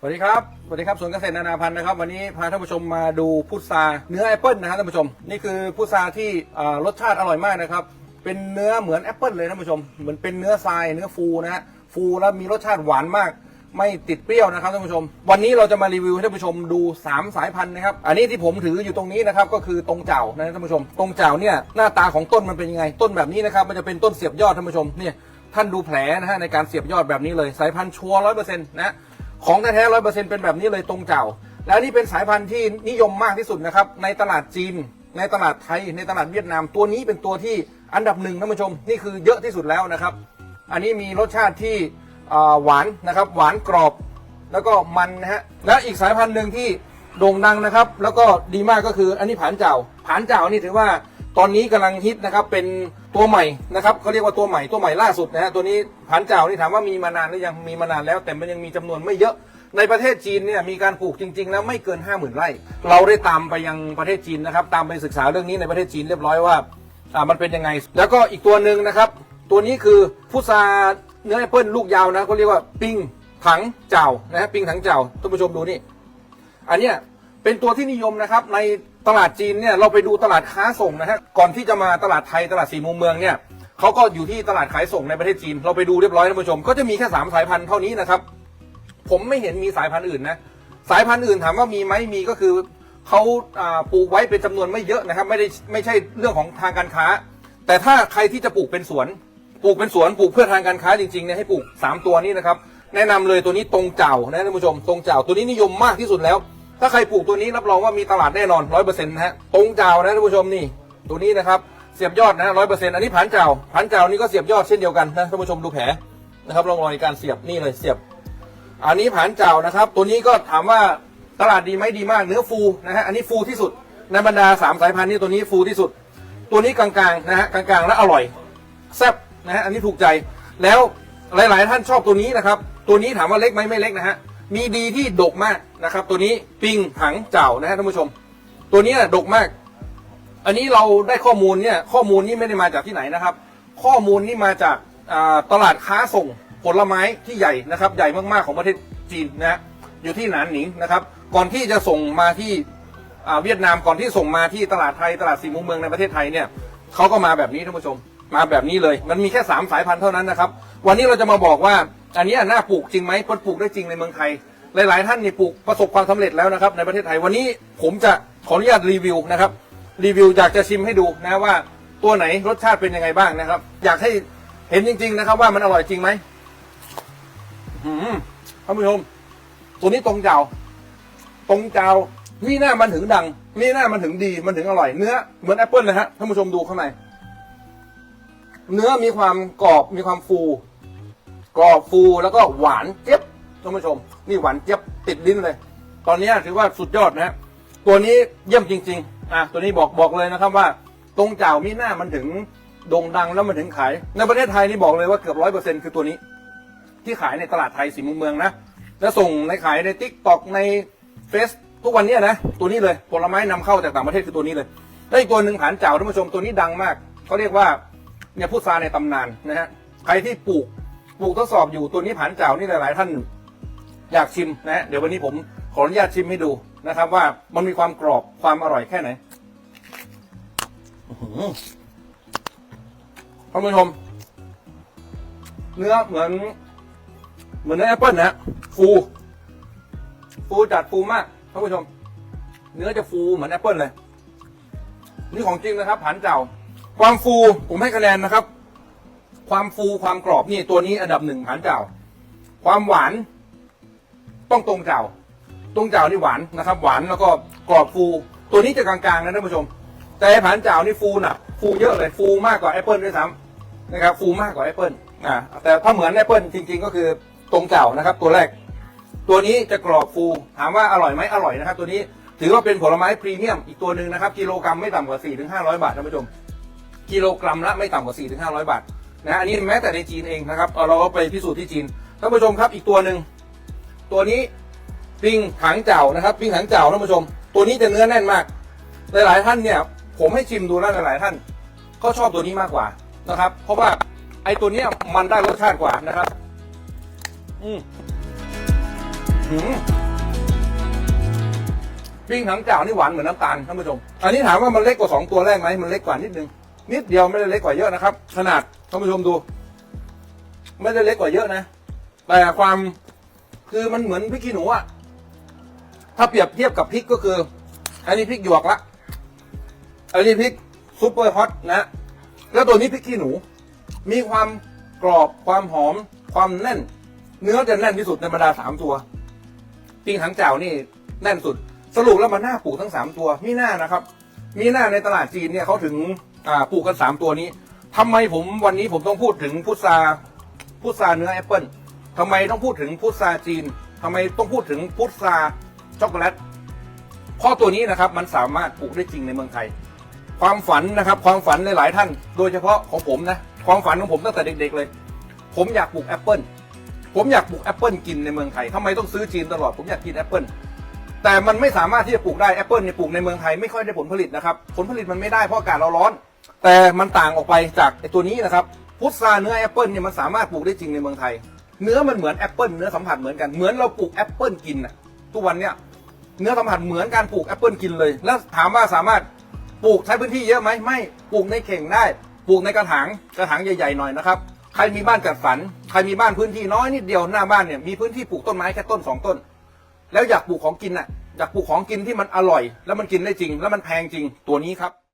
สวัสดีครับ สวัสดีครับสวนเกษตรนานาพันธุ์นะครับ วันนี้พาท่านผู้ชมมาดูพุทราเนื้อแอปเปิลนะครับท่านผู้ชม นี่คือพุทราที่รสชาติอร่อยมากนะครับ เป็นเนื้อเหมือนแอปเปิลเลยท่านผู้ชม เหมือนเป็นเนื้อทราย เนื้อฟูนะฮะ ฟูแล้วมีรสชาติหวานมาก ไม่ติดเปรี้ยวนะครับท่านผู้ชม วันนี้เราจะมารีวิวให้ท่านผู้ชมดู 3 สายพันธุ์นะครับ อันนี้ที่ผมถืออยู่ตรงนี้นะครับ ก็คือตรงเจ้านะท่านผู้ชม ตรงเจ้าเนี่ยหน้าตาของต้นมันเป็นยังไง ต้นแบบนี้นะครับ มันจะเป็นต้นเสียบยอดท่านผู้ชม เนี่ย ท่านดูแผลนะฮะในการเสียบยอดแบบนี้เลย สายพันธุ์ชัวร้อยเปอร์เซ็นต์นะ ของแท้ร้อยเปอร์เซ็นต์เป็นแบบนี้เลยตรงเจ้า แล้วนี่เป็นสายพันธุ์ที่นิยมมากที่สุดนะครับ ในตลาดจีน ในตลาดไทย ในตลาดเวียดนาม ตัวนี้เป็นตัวที่อันดับหนึ่งท่านผู้ชม นี่คือเยอะที่สุดแล้วนะครับ อันนี้มีรสชาติที่หวานนะครับ หวานกรอบ แล้วก็มันนะฮะ และอีกสายพันธุ์หนึ่งที่โด่งดังนะครับ แล้วก็ดีมากก็คืออันนี้ผานเจ้าผานเจ้านี่ถือว่าตอนนี้กำลังฮิตนะครับ เป็น ตัวใหม่นะครับเขาเรียกว่าตัวใหม่ตัวใหม่ล่าสุดนะฮะตัวนี้ผานเจ้านี่ถามว่ามีมานานหรือยังมีมานานแล้ว แต่มันยังมีจำนวนไม่เยอะในประเทศจีนเนี่ยมีการปลูกจริงๆแล้วไม่เกิน 5 0,000ไร่เราได้ตามไปยังประเทศจีนนะครับ ตามไปศึกษาเรื่องนี้ในประเทศจีนเรียบร้อยว่าอ่ามันเป็นยังไง แล้วก็อีกตัวหนึ่งนะครับ ตัวนี้คือพุทราเนื้อแอปเปิลลูกยาวนะเขาเรียกว่าปิงถังเจ้านะฮะปิงถังเจ้าท่านผู้ชมดูนี่อันเนี้ย เป็นตัวที่นิยมนะครับ ในตลาดจีนเนี่ยเราไปดูตลาดค้าส่งนะฮะก่อนที่จะมาตลาดไทยตลาดสี่มุมเมืองเนี่ยเขาก็อยู่ที่ตลาดขายส่งในประเทศจีน เราไปดูเรียบร้อยท่านผู้ชม ก็จะมีแค่สามสายพันธุ์เท่านี้นะครับ ผมไม่เห็นมีสายพันธุ์อื่นนะสายพันธุ์อื่นถามว่ามีไหมมีก็คือเขาปลูกไว้เป็นจำนวนไม่เยอะนะครับ ไม่ได้ไม่ใช่เรื่องของทางการค้า แต่ถ้าใครที่จะปลูกเป็นสวน ปลูกเป็นสวนปลูกเพื่อทางการค้าจริงๆเนี่ยให้ปลูกสามตัวนี้นะครับ แนะนำเลยตัวนี้ตรงเจ้านะท่านผู้ชมตรงเจ้าตัวนี้นิยมมากที่สุดแล้ว ถ้าใครปลูกตัวนี้รับรองว่ามีตลาดแน่นอนร้อยเปอร์เซ็นต์นะฮะตรงเจ้านะท่านผู้ชมนี่ตัวนี้นะครับเสียบยอดนะร้อยเปอร์เซ็นต์อันนี้ผันเจ้าผันเจ้านี่ก็เสียบยอดเช่นเดียวกันนะท่านผู้ชมดูแผลนะครับร่องรอยการเสียบนี่เลยเสียบ อันนี้ผานเจ้านะครับ ตัวนี้ก็ถามว่าตลาดดีไหมดีมากเนื้อฟูนะฮะอันนี้ฟูที่สุดในบรรดาสามสายพันธุ์นี่ตัวนี้ฟูที่สุด ตัวนี้กลางๆนะฮะกลางๆ และอร่อยแซ่บนะฮะอันนี้ถูกใจแล้วหลาย ๆ ท่านชอบตัวนี้นะครับ ตัวนี้ถามว่าเล็กไหมไม่เล็กนะฮะ มีดีที่ดกมากนะครับ ตัวนี้ปิงหังเจ้านะฮะท่านผู้ชม ตัวนี้ดกมาก อันนี้เราได้ข้อมูลเนี่ยข้อมูลนี้ไม่ได้มาจากที่ไหนนะครับ ข้อมูลนี่มาจากตลาดค้าส่งผลไม้ที่ใหญ่นะครับ ใหญ่มากๆของประเทศจีนนะฮะอยู่ที่หนานหนิงนะครับ ก่อนที่จะส่งมาที่เวียดนามก่อนที่ส่งมาที่ตลาดไทยตลาดสี่มุมเมืองในประเทศไทยเนี่ยเขาก็มาแบบนี้ท่านผู้ชม มาแบบนี้เลย มันมีแค่สามสายพันธุ์เท่านั้นนะครับ วันนี้เราจะมาบอกว่า อันนี้น่าปลูกจริงไหมคนปลูกได้จริงในเมืองไทย หลาย ๆ ท่านนี่ปลูกประสบความสำเร็จแล้วนะครับในประเทศไทยวันนี้ผมจะขออนุญาตรีวิวนะครับ รีวิวอยากจะชิมให้ดูนะว่าตัวไหนรสชาติเป็นยังไงบ้างนะครับ อยากให้เห็นจริง ๆ นะครับ ว่ามันอร่อยจริงไหมอืมท่านผู้ชมตัวนี้ตรงเจ้า ตรงเจ้านี่หน้ามันถึงดัง นี่หน้ามันถึงดีมันถึงอร่อยเนื้อเหมือนแอปเปิลเลยฮะท่านผู้ชมดูข้างในเนื้อมีความกรอบมีความฟู กรอบฟูแล้วก็หวานเจี๊ยบท่านผู้ชม นี่หวานเจี๊ยบติดลิ้นเลย ตอนนี้ถือว่าสุดยอดนะฮะตัวนี้เยี่ยมจริงๆอะตัวนี้บอกบอกเลยนะครับว่า ตรงเจ้ามีหน้ามันถึงโด่งดังแล้วมันถึงขาย ในประเทศไทยนี่บอกเลยว่าเกือบร้อยเปอร์เซ็นต์คือตัวนี้ ที่ขายในตลาดไทยสีมุมเมืองนะแล้วส่งในขายในทิกตอกในเฟซทุกวันนี้นะตัวนี้เลยผลไม้นำเข้าจากต่างประเทศคือตัวนี้เลยแล้วอีกตัวหนึ่งผานเจ้าท่านผู้ชมตัวนี้ดังมากเขาเรียกว่าเนี่ยพุทราในตำนานนะฮะใครที่ปลูก ปลูกทดสอบอยู่ตัวนี้ผานเจ้านี่หลาย ๆ ท่านอยากชิมนะเดี๋ยววันนี้ผมขออนุญาตชิมให้ดูนะครับ ว่ามันมีความกรอบความอร่อยแค่ไหนท่านผู้ชมเนื้อเหมือน เหมือนเนื้อแอปเปิลนะฟูฟูจัดฟูมากท่านผู้ชม เนื้อจะฟูเหมือนแอปเปิลเลย นี่ของจริงนะครับผันเจ้า ความฟูผมให้คะแนนนะครับ ความฟูความกรอบนี่ตัวนี้อันดับหนึ่งผันเจ้า ความหวานต้องตรงเจ้าตรงเจ้านี่หวานนะครับ หวานแล้วก็กรอบฟูตัวนี้จะกลางๆนะท่านผู้ชม แต่ไอ้ผันเจ้านี่ฟูหนักฟูเยอะเลยฟูมากกว่าแอปเปิลด้วยซ้ำนะครับฟูมากกว่าแอปเปิลอ่าแต่ถ้าเหมือนแอปเปิลจริง ๆ ก็คือตรงเจ้านะครับ ตัวแรก ตัวนี้จะกรอบฟูถามว่าอร่อยไหมอร่อยนะครับ ตัวนี้ถือว่าเป็นผลไม้พรีเมียมอีกตัวหนึ่งนะครับกิโลกรัมไม่ต่ำกว่า4-500 บาทท่านผู้ชมกิโลกรัมละไม่ต่ำกว่า4-500 บาท นะอันนี้แม้แต่ในจีนเองนะครับเอาเราก็ไปพิสูจน์ที่จีนท่านผู้ชมครับอีกตัวหนึ่งตัวนี้ปิ้งหางเจ่านะครับปิ้งหางเจ่าท่านผู้ชม ตัวนี้จะเนื้อแน่นมาก หลายๆท่านเนี่ยผมให้ชิมดูแล้วหลายๆท่าน ก็ชอบตัวนี้มากกว่านะครับ เพราะว่าไอ้ตัวเนี้ยมันได้รสชาติกว่านะครับ อืมหืมปิ้งถังเจ้านี่หวานเหมือนน้ำตาลท่านผู้ชม อันนี้ถามว่ามันเล็กกว่าสองตัวแรกไหมมันเล็กกว่านิดนึงนิดเดียวไม่ได้เล็กกว่าเยอะนะครับ ขนาด ท่านผู้ชมดู ไม่ได้เล็กกว่าเยอะนะ แต่ความคือมันเหมือนพริกขี้หนูอะถ้าเปรียบเทียบกับพริกก็คือ อันนี้พริกหยวกละอันนี้พริกซุปเปอร์ฮอตนะ แล้วตัวนี้พริกขี้หนู มีความกรอบความหอม ความแน่น เนื้อจะแน่นที่สุดในบรรดาสามตัวปิ้งถังเจ้านี่แน่นสุด สรุปแล้วมันน่าปลูกทั้งสามตัวมีหน้านะครับ มีหน้าในตลาดจีนเนี่ยเขาถึงปลูกกันสามตัวนี้ ทำไมผมวันนี้ผมต้องพูดถึงพุทราพุทราเนื้อแอปเปิลทำไมต้องพูดถึงพุทราจีนทำไมต้องพูดถึงพุทราช็อกโกแลตเพราะตัวนี้นะครับมันสามารถปลูกได้จริงในเมืองไทย ความฝันนะครับ ความฝันหลาย ๆ ท่าน โดยเฉพาะของผมนะความฝันของผมตั้งแต่เด็ก ๆ เลย ผมอยากปลูกแอปเปิลผมอยากปลูกแอปเปิลกินในเมืองไทยทำไมต้องซื้อจีนตลอด ผมอยากกินแอปเปิลแต่มันไม่สามารถที่จะปลูกได้แอปเปิลเนี่ยปลูกในเมืองไทยไม่ค่อยได้ผลผลิตนะครับ ผลผลิตมันไม่ได้เพราะอากาศเราร้อน แต่มันต่างออกไปจากไอ้ตัวนี้นะครับพุทราเนื้อแอปเปิลเนี่ยมันสามารถปลูกได้จริงในเมืองไทย เนื้อมันเหมือนแอปเปิลเนื้อสัมผัสเหมือนกันเหมือนเราปลูกแอปเปิลกินอะทุกวันเนี่ยเนื้อสัมผัสเหมือนการปลูกแอปเปิลกินเลย แล้วถามว่าสามารถปลูกใช้พื้นที่เยอะไหมไม่ปลูกในเข่งได้ ปลูกในกระถางกระถางใหญ่ๆหน่อยนะครับใครมีบ้านจัดสรรใครมีบ้านพื้นที่น้อยนิดเดียวหน้าบ้านเนี่ยมีพื้นที่ปลูกต้นไม้แค่ต้นสองต้น แล้วอยากปลูกของกินน่ะอยากปลูกของกินที่มันอร่อย แล้วมันกินได้จริง แล้วมันแพงจริงตัวนี้ครับ